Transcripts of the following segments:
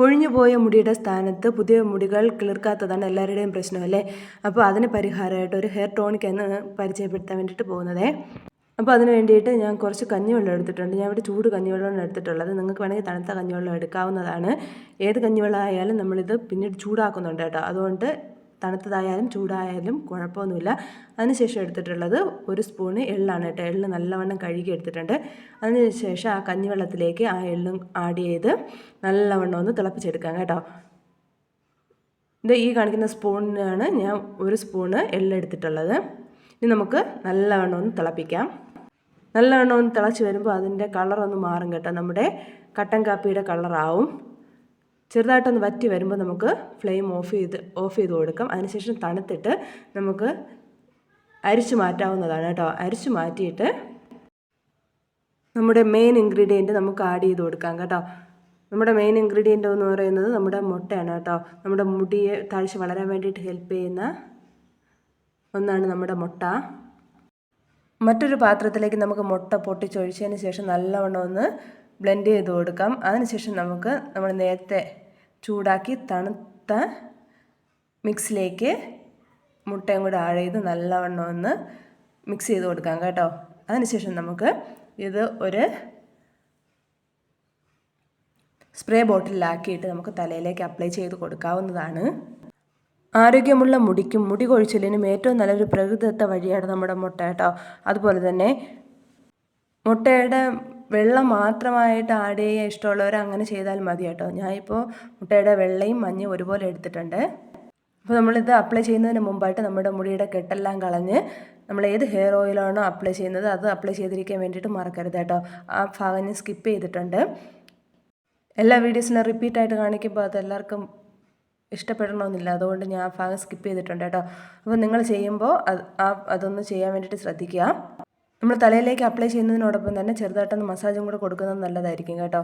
കൊഴിഞ്ഞു പോയ മുടിയുടെ സ്ഥാനത്ത് പുതിയ മുടികൾ കിളിർക്കാത്തതാണ് എല്ലാവരുടെയും പ്രശ്നം അല്ലേ? അപ്പോൾ അതിന് പരിഹാരമായിട്ട് ഒരു ഹെയർ ടോണിക് എന്ന് പരിചയപ്പെടുത്താൻ വേണ്ടിയിട്ട് പോകുന്നതേ. അപ്പോൾ അതിന് വേണ്ടിയിട്ട് ഞാൻ കുറച്ച് കഞ്ഞിവെള്ളം എടുത്തിട്ടുണ്ട്. ഞാൻ ഇവിടെ ചൂട് കഞ്ഞിവെള്ളമാണ് എടുത്തിട്ടുള്ളത്. നിങ്ങൾക്ക് വേണമെങ്കിൽ തണുത്ത കഞ്ഞിവെള്ളം എടുക്കാവുന്നതാണ്. ഏത് കഞ്ഞിവെള്ളം ആയാലും നമ്മളിത് പിന്നീട് ചൂടാക്കുന്നുണ്ട് കേട്ടോ. അതുകൊണ്ട് തണുത്തതായാലും ചൂടായാലും കുഴപ്പമൊന്നുമില്ല. അതിനുശേഷം എടുത്തിട്ടുള്ളത് ഒരു സ്പൂണ് എള്ളാണ് കേട്ടോ. എള്ള് നല്ലവണ്ണം കഴുകി എടുത്തിട്ടുണ്ട്. അതിനുശേഷം ആ കഞ്ഞിവെള്ളത്തിലേക്ക് ആ എള്ളും ആഡ് ചെയ്ത് നല്ലവണ്ണം ഒന്ന് തിളപ്പിച്ചെടുക്കാം കേട്ടോ. ഇത് ഈ കാണിക്കുന്ന സ്പൂണിനാണ് ഞാൻ ഒരു സ്പൂണ് എള്ളെടുത്തിട്ടുള്ളത് ഇനി നമുക്ക് നല്ലവണ്ണം ഒന്ന് തിളപ്പിക്കാം. നല്ലവണ്ണം ഒന്ന് തിളച്ച് വരുമ്പോൾ അതിന്റെ കളറൊന്ന് മാറും കേട്ടോ. നമ്മുടെ കട്ടൻ കാപ്പിയുടെ കളറാവും. ചെറുതായിട്ടൊന്ന് വറ്റി വരുമ്പോൾ നമുക്ക് ഫ്ലെയിം ഓഫ് ചെയ്ത് ഓഫ് ചെയ്ത് കൊടുക്കാം. അതിനുശേഷം തണുത്തിട്ട് നമുക്ക് അരിച്ചു മാറ്റാവുന്നതാണ് കേട്ടോ. അരിച്ചു മാറ്റിയിട്ട് നമ്മുടെ മെയിൻ ഇൻഗ്രീഡിയന്റ് നമുക്ക് ആഡ് ചെയ്ത് കൊടുക്കാം കേട്ടോ. നമ്മുടെ മെയിൻ ഇൻഗ്രീഡിയന്റ് എന്ന് പറയുന്നത് നമ്മുടെ മുട്ടയാണ് കേട്ടോ. നമ്മുടെ മുടിയെ താഴ്ച വളരാൻ വേണ്ടിയിട്ട് ഹെൽപ്പ് ചെയ്യുന്ന ഒന്നാണ് നമ്മുടെ മുട്ട. മറ്റൊരു പാത്രത്തിലേക്ക് നമുക്ക് മുട്ട പൊട്ടിച്ചൊഴിച്ചതിന് ശേഷം നല്ലവണ്ണം ഒന്ന് ബ്ലെൻഡ് ചെയ്ത് കൊടുക്കാം. അതിനുശേഷം നമുക്ക് നമ്മൾ നേരത്തെ ചൂടാക്കി തണുത്ത മിക്സിലേക്ക് മുട്ടയും കൂടെ ആഴ് ചെയ്ത് നല്ലവണ്ണം ഒന്ന് മിക്സ് ചെയ്ത് കൊടുക്കാം കേട്ടോ. അതിനുശേഷം നമുക്ക് ഇത് ഒരു സ്പ്രേ ബോട്ടിലാക്കിയിട്ട് നമുക്ക് തലയിലേക്ക് അപ്ലൈ ചെയ്ത് കൊടുക്കാവുന്നതാണ്. ആരോഗ്യമുള്ള മുടിക്കും മുടി കൊഴിച്ചിലിനും ഏറ്റവും നല്ലൊരു പ്രകൃതിദത്ത വഴിയാണ് നമ്മുടെ മുട്ട കേട്ടോ. അതുപോലെ തന്നെ മുട്ടയുടെ വെള്ളം മാത്രമായിട്ട് ആഡ് ചെയ്യാൻ ഇഷ്ടമുള്ളവർ അങ്ങനെ ചെയ്താൽ മതി കേട്ടോ. ഞാനിപ്പോൾ മുട്ടയുടെ വെള്ളയും മഞ്ഞയും ഒരുപോലെ എടുത്തിട്ടുണ്ട്. അപ്പോൾ നമ്മളിത് അപ്ലൈ ചെയ്യുന്നതിന് മുമ്പായിട്ട് നമ്മുടെ മുടിയുടെ കെട്ടെല്ലാം കളഞ്ഞ് നമ്മൾ ഏത് ഹെയർ ഓയിലാണോ അപ്ലൈ ചെയ്യുന്നത് അത് അപ്ലൈ ചെയ്തിരിക്കാൻ വേണ്ടിയിട്ട് മറക്കരുത് കേട്ടോ. ആ ഭാഗം ഞാൻ സ്കിപ്പ് ചെയ്തിട്ടുണ്ട്. എല്ലാ വീഡിയോസിനും റിപ്പീറ്റായിട്ട് കാണിക്കുമ്പോൾ അത് എല്ലാവർക്കും ഇഷ്ടപ്പെടണമെന്നില്ല. അതുകൊണ്ട് ഞാൻ ആ ഭാഗം സ്കിപ്പ് ചെയ്തിട്ടുണ്ട് കേട്ടോ. അപ്പോൾ നിങ്ങൾ ചെയ്യുമ്പോൾ അത് ആ അതൊന്ന് ചെയ്യാൻ വേണ്ടിയിട്ട് ശ്രദ്ധിക്കുക. നമ്മൾ തലയിലേക്ക് അപ്ലൈ ചെയ്യുന്നതിനോടൊപ്പം തന്നെ ചെറുതായിട്ടൊന്ന് മസാജും കൂടെ കൊടുക്കുന്നത് നല്ലതായിരിക്കും കേട്ടോ.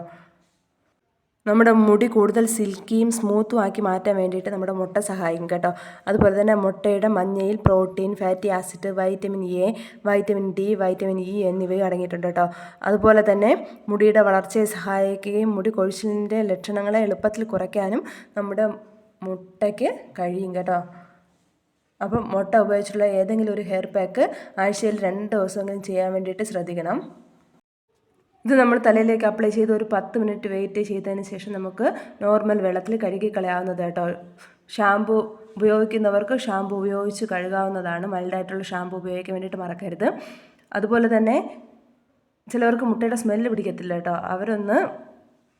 നമ്മുടെ മുടി കൂടുതൽ സിൽക്കിയും സ്മൂത്തും ആക്കി മാറ്റാൻ വേണ്ടിയിട്ട് നമ്മുടെ മുട്ട സഹായിക്കും കേട്ടോ. അതുപോലെ തന്നെ മുട്ടയുടെ മഞ്ഞയിൽ protein fatty acid vitamin A vitamin D vitamin E എന്നിവയും അടങ്ങിയിട്ടുണ്ട് കേട്ടോ. അതുപോലെ തന്നെ മുടിയുടെ വളർച്ചയെ സഹായിക്കുകയും മുടി കൊഴിച്ചിലിന്റെ ലക്ഷണങ്ങളെ എളുപ്പത്തിൽ കുറയ്ക്കാനും നമ്മുടെ മുട്ടയ്ക്ക് കഴിയും കേട്ടോ. അപ്പം മുട്ട ഉപയോഗിച്ചുള്ള ഏതെങ്കിലും ഒരു ഹെയർ പാക്ക് ആഴ്ചയിൽ രണ്ട് ദിവസമെങ്കിലും ചെയ്യാൻ വേണ്ടിയിട്ട് ശ്രദ്ധിക്കണം. ഇത് നമ്മൾ തലയിലേക്ക് അപ്ലൈ ചെയ്ത് ഒരു പത്ത് മിനിറ്റ് വെയിറ്റ് ചെയ്തതിന് ശേഷം നമുക്ക് നോർമൽ വെള്ളത്തിൽ കഴുകി കളയാവുന്നത് കേട്ടോ. ഷാമ്പു ഉപയോഗിക്കുന്നവർക്ക് ഷാമ്പു ഉപയോഗിച്ച് കഴുകാവുന്നതാണ്. മൈൽഡായിട്ടുള്ള ഷാമ്പു ഉപയോഗിക്കാൻ വേണ്ടിയിട്ട് മറക്കരുത്. അതുപോലെ തന്നെ ചിലവർക്ക് മുട്ടയുടെ സ്മെല്ല് പിടിക്കത്തില്ല കേട്ടോ. അവരൊന്ന്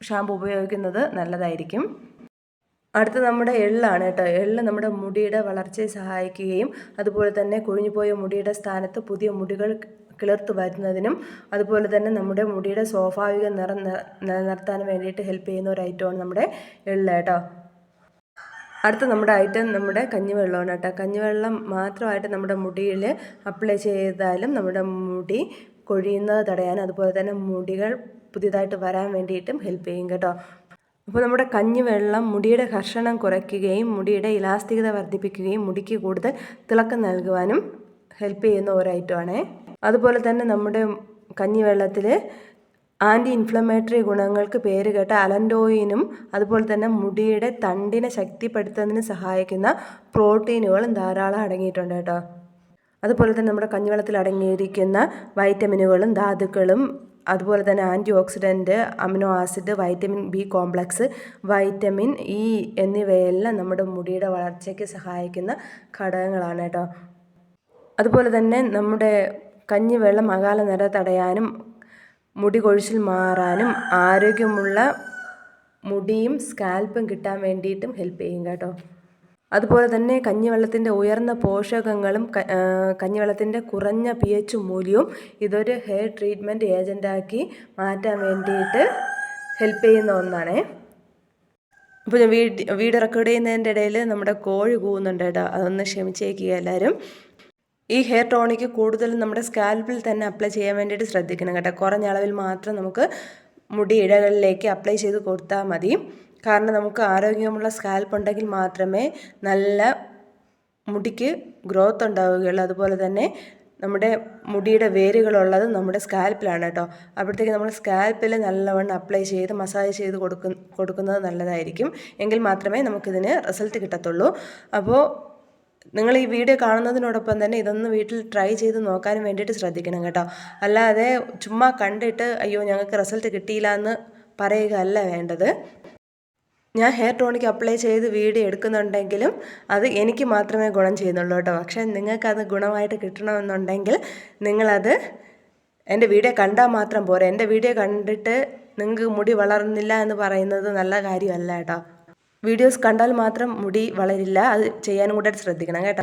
ഷാമ്പു ഉപയോഗിക്കുന്നത് നല്ലതായിരിക്കും. അടുത്ത നമ്മുടെ എള്ളാണ് കേട്ടോ. എള്ള് നമ്മുടെ മുടിയുടെ വളർച്ചയെ സഹായിക്കുകയും അതുപോലെ തന്നെ കൊഴിഞ്ഞുപോയ മുടിയുടെ സ്ഥാനത്ത് പുതിയ മുടികൾ കിളിർത്ത് വരുന്നതിനും അതുപോലെ തന്നെ നമ്മുടെ മുടിയുടെ സ്വാഭാവിക നിറം നിലനിർത്താൻ വേണ്ടിയിട്ട് ഹെൽപ്പ് ചെയ്യുന്ന ഒരു ഐറ്റമാണ് നമ്മുടെ എള്ള് കേട്ടോ. അടുത്ത നമ്മുടെ ഐറ്റം നമ്മുടെ കഞ്ഞിവെള്ളമാണ് കേട്ടോ. കഞ്ഞിവെള്ളം മാത്രമായിട്ട് നമ്മുടെ മുടിയിൽ അപ്ലൈ ചെയ്താലും നമ്മുടെ മുടി കൊഴിയുന്നത് തടയാൻ അതുപോലെ തന്നെ മുടികൾ പുതിയതായിട്ട് വരാൻ വേണ്ടിയിട്ടും ഹെൽപ്പ് ചെയ്യും കേട്ടോ. അപ്പോൾ നമ്മുടെ കഞ്ഞിവെള്ളം മുടിയുടെ ഘർഷണം കുറയ്ക്കുകയും മുടിയുടെ ഇലാസ്തികത വർദ്ധിപ്പിക്കുകയും മുടിക്ക് കൂടുതൽ തിളക്കം നൽകുവാനും ഹെൽപ്പ് ചെയ്യുന്ന ഒരു ഐറ്റമാണേ അതുപോലെ തന്നെ നമ്മുടെ കഞ്ഞിവെള്ളത്തിൽ ആന്റി ഇൻഫ്ലമേറ്ററി ഗുണങ്ങൾക്ക് പേരുകേട്ട അലൻഡോയിനും അതുപോലെ തന്നെ മുടിയുടെ തണ്ടിനെ ശക്തിപ്പെടുത്തുന്നതിന് സഹായിക്കുന്ന പ്രോട്ടീനുകളും ധാരാളം അടങ്ങിയിട്ടുണ്ട് കേട്ടോ. അതുപോലെ തന്നെ നമ്മുടെ കഞ്ഞിവെള്ളത്തിൽ അടങ്ങിയിരിക്കുന്ന വൈറ്റമിനുകളും ധാതുക്കളും അതുപോലെ തന്നെ antioxidant amino acid vitamin B complex vitamin E എന്നിവയെല്ലാം നമ്മുടെ മുടിയുടെ വളർച്ചയ്ക്ക് സഹായിക്കുന്ന ഘടകങ്ങളാണ് കേട്ടോ. അതുപോലെ തന്നെ നമ്മുടെ കഞ്ഞിവെള്ളം അകാല നിര തടയാനും മുടി കൊഴിച്ചിൽ മാറാനും ആരോഗ്യമുള്ള മുടിയും സ്കാൽപ്പും കിട്ടാൻ വേണ്ടിയിട്ടും ഹെൽപ്പ് ചെയ്യും കേട്ടോ. അതുപോലെ തന്നെ കഞ്ഞിവെള്ളത്തിന്റെ ഉയർന്ന പോഷകങ്ങളും കഞ്ഞിവെള്ളത്തിന്റെ കുറഞ്ഞ പി എച്ച് മൂല്യവും ഇതൊരു ഹെയർ ട്രീറ്റ്മെന്റ് ഏജന്റാക്കി മാറ്റാൻ വേണ്ടിയിട്ട് ഹെൽപ്പ് ചെയ്യുന്ന ഒന്നാണേ. അപ്പോൾ ഞാൻ വീട് വീട് റെക്കോർഡ് ചെയ്യുന്നതിന്റെ ഇടയിൽ നമ്മുടെ കോഴി കൂവുന്നുണ്ട് കേട്ടോ. അതൊന്ന് ക്ഷമിച്ചേക്കുക എല്ലാവരും. ഈ ഹെയർ ടോണിക്ക് കൂടുതലും നമ്മുടെ സ്കാൽപ്പിൽ തന്നെ അപ്ലൈ ചെയ്യാൻ വേണ്ടിയിട്ട് ശ്രദ്ധിക്കണം കേട്ടോ. കുറഞ്ഞ അളവിൽ മാത്രം നമുക്ക് മുടി ഇഴകളിലേക്ക് അപ്ലൈ ചെയ്ത് കൊടുത്താൽ മതി. കാരണം നമുക്ക് ആരോഗ്യമുള്ള സ്കാൽപ്പ് ഉണ്ടെങ്കിൽ മാത്രമേ നല്ല മുടിക്ക് ഗ്രോത്ത് ഉണ്ടാവുകയുള്ളൂ. അതുപോലെ തന്നെ നമ്മുടെ മുടിയുടെ വേരുകളുള്ളത് നമ്മുടെ സ്കാൽപ്പിലാണ് കേട്ടോ അപ്പോഴത്തേക്ക് നമ്മൾ സ്കാൽപ്പിൽ നല്ലവണ്ണം അപ്ലൈ ചെയ്ത് മസാജ് ചെയ്ത് കൊടുക്കുന്ന കൊടുക്കുന്നത് നല്ലതായിരിക്കും. എങ്കിൽ മാത്രമേ നമുക്കിതിന് റിസൾട്ട് കിട്ടത്തുള്ളൂ. അപ്പോൾ നിങ്ങൾ ഈ വീഡിയോ കാണുന്നതിനോടൊപ്പം തന്നെ ഇതൊന്ന് വീട്ടിൽ ട്രൈ ചെയ്ത് നോക്കാനും വേണ്ടിയിട്ട് ശ്രദ്ധിക്കണം കേട്ടോ. അല്ലാതെ ചുമ്മാ കണ്ടിട്ട് അയ്യോ ഞങ്ങൾക്ക് റിസൾട്ട് കിട്ടിയില്ല എന്ന് പറയുക അല്ല വേണ്ടത്. ഞാൻ ഹെയർ ടോണിക് അപ്ലൈ ചെയ്ത് വീഡിയോ എടുക്കുന്നുണ്ടെങ്കിലും അത് എനിക്ക് മാത്രമേ ഗുണം ചെയ്യുന്നുള്ളൂ കേട്ടോ. പക്ഷേ നിങ്ങൾക്കത് ഗുണമായിട്ട് കിട്ടണമെന്നുണ്ടെങ്കിൽ നിങ്ങളത് എന്റെ വീഡിയോ കണ്ടാൽ മാത്രം പോരാ. എന്റെ വീഡിയോ കണ്ടിട്ട് നിങ്ങൾക്ക് മുടി വളർന്നില്ല എന്ന് പറയുന്നത് നല്ല കാര്യമല്ല കേട്ടോ. വീഡിയോസ് കണ്ടാൽ മാത്രം മുടി വളരില്ല. അത് ചെയ്യാനും കൂടെ ശ്രദ്ധിക്കണം കേട്ടോ.